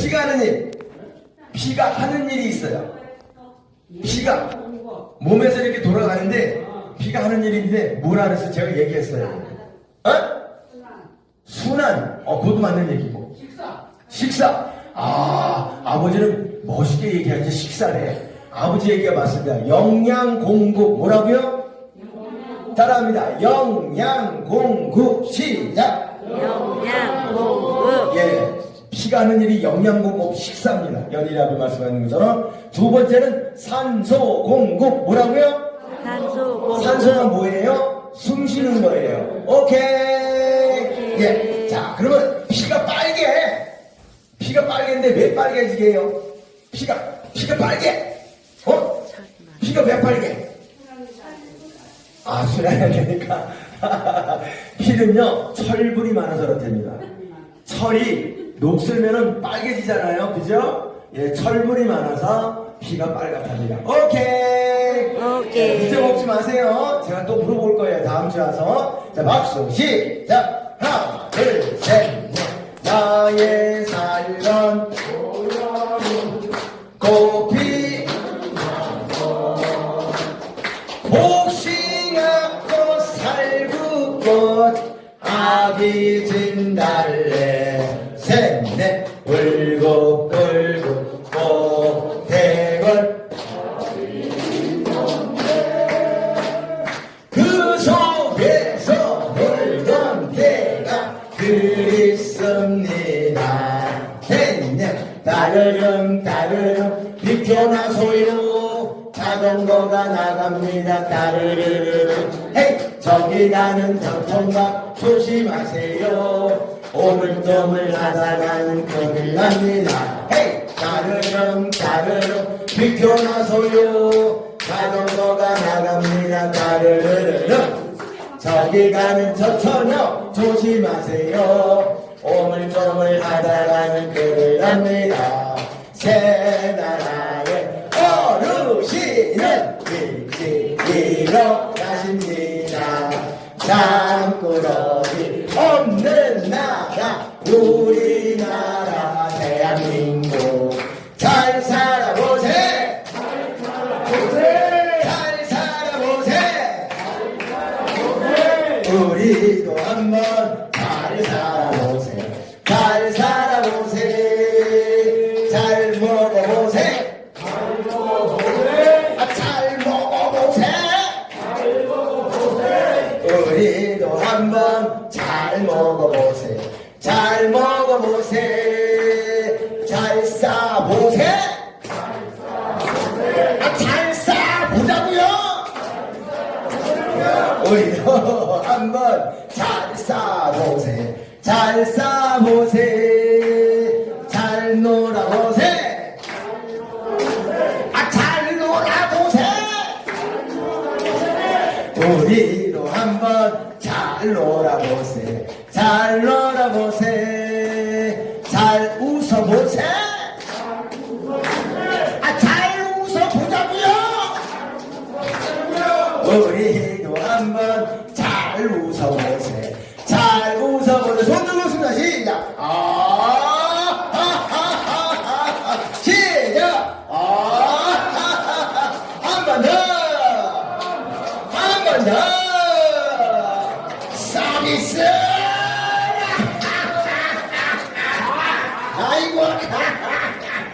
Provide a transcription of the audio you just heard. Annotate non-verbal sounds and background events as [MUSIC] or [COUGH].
피가 하는 일. 피가 하는 일이 있어요. 피가 몸에서 이렇게 돌아가는데 피가 하는 일인데 뭐라 그래서 제가 얘기했어요. 어? 순환. 어, 그것도 맞는 얘기고. 식사. 아, 아버지는 멋있게 얘기하지 식사래. 아버지 얘기가 맞습니다. 영양 공급 뭐라고요? 따라합니다. 영양 공급 시작. 영양 공급 예, 피가 하는 일이 영양 공 급 식사입니다. 연일합이 말씀하는 것처럼 두 번째는 산소 공급 뭐라고요? 산소 공급 산소가 뭐예요? 숨 쉬는 거예요. 오케이. 예. 자, 그러면 피가 빨개. 피가 빨개인데 왜 빨개지게 해요? 피가, 피가 빨개. 어? 피가 왜 빨개? 아, 순환해야 되니까. [LAUGHS] 피는요, 철분이 많아서 그렇답니다. 철이 녹슬면은 빨개지잖아요. 그죠? 예, 철분이 많아서 피가 빨갛답니다. 오케이. 오케이. 이제 먹지 마세요. 제가 또 물어볼 거예요. 다음 주에 와서. 자, 박수, 시작! 하나, 둘, 셋, 넷. 나의 살던 꽃피 복싱하고 살구꽃 아기 진달래 셋넷 꽃대걸 그 속에서 놀던 때가 그립습니다. 셋넷 따르릉 따르릉 비켜나 소요 자전거가 나갑니다. 따르르르 저기 가는 저통각 조심하세요. 오물조물 하다가는 큰일 납니다. 헤이 따르릉 따르릉 비켜나소요 자전거가 나갑니다. 따르르르 저기 가는 저 처녀 조심하세요. 오물조물 하다가는 큰일 납니다. 새 나라의 어르신은 일찍 일어나십니다. 잠꾸러기 우리나라 대한민국. 잘 살아보세! 잘 살아보세! 우리도 한번 잘 살아보세! 잘 살아보세! 잘 먹어보세! 아, 잘 먹어보세! 우리도 한번 잘 먹어보세 잘 먹어보세. 잘 싸보세. 아, 잘 싸보자고요. 우리도 한번 잘 싸보세. 잘 싸보세. 잘 놀아보세. 아잘 놀아보세. 우리도 한번 잘 놀아보세 잘 놀아보세 잘 웃어보세 아 잘 웃어보자고요 우리도 한번 잘 웃어보세. 잘 웃어보세. 손 들고 있습니다. 시작. 아,